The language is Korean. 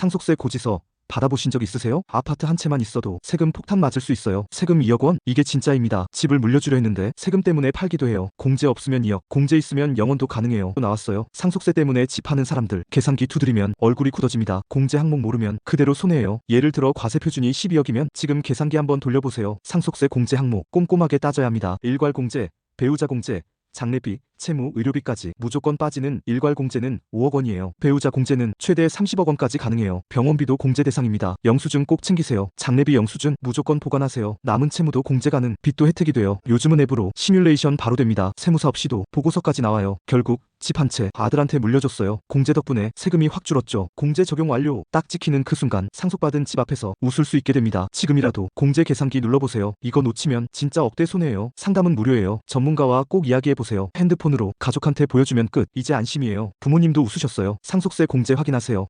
상속세 고지서 받아보신 적 있으세요? 아파트 한 채만 있어도 세금 폭탄 맞을 수 있어요. 세금 2억 원? 이게 진짜입니다. 집을 물려주려 했는데 세금 때문에 팔기도 해요. 공제 없으면 2억, 공제 있으면 영원도 가능해요. 또 나왔어요. 상속세 때문에 집 파는 사람들 계산기 두드리면 얼굴이 굳어집니다. 공제 항목 모르면 그대로 손해예요. 예를 들어 과세 표준이 12억이면 지금 계산기 한번 돌려보세요. 상속세 공제 항목 꼼꼼하게 따져야 합니다. 일괄 공제, 배우자 공제, 장례비, 채무, 의료비까지 무조건 빠지는 일괄 공제는 5억 원이에요. 배우자 공제는 최대 30억 원까지 가능해요. 병원비도 공제 대상입니다. 영수증 꼭 챙기세요. 장례비 영수증 무조건 보관하세요. 남은 채무도 공제 가능, 빚도 혜택이 돼요. 요즘은 앱으로 시뮬레이션 바로 됩니다. 세무사 없이도 보고서까지 나와요. 결국 집한채 아들한테 물려줬어요. 공제 덕분에 세금이 확 줄었죠. 공제 적용 완료. 딱 찍히는 그 순간 상속받은 집 앞에서 웃을 수 있게 됩니다. 지금이라도 공제 계산기 눌러보세요. 이거 놓치면 진짜 억대 손해예요. 상담은 무료예요. 전문가와 꼭 이야기해보세요. 핸드 폰으로 가족한테 보여주면 끝. 이제 안심이에요. 부모님도 웃으셨어요. 상속세 공제 확인하세요.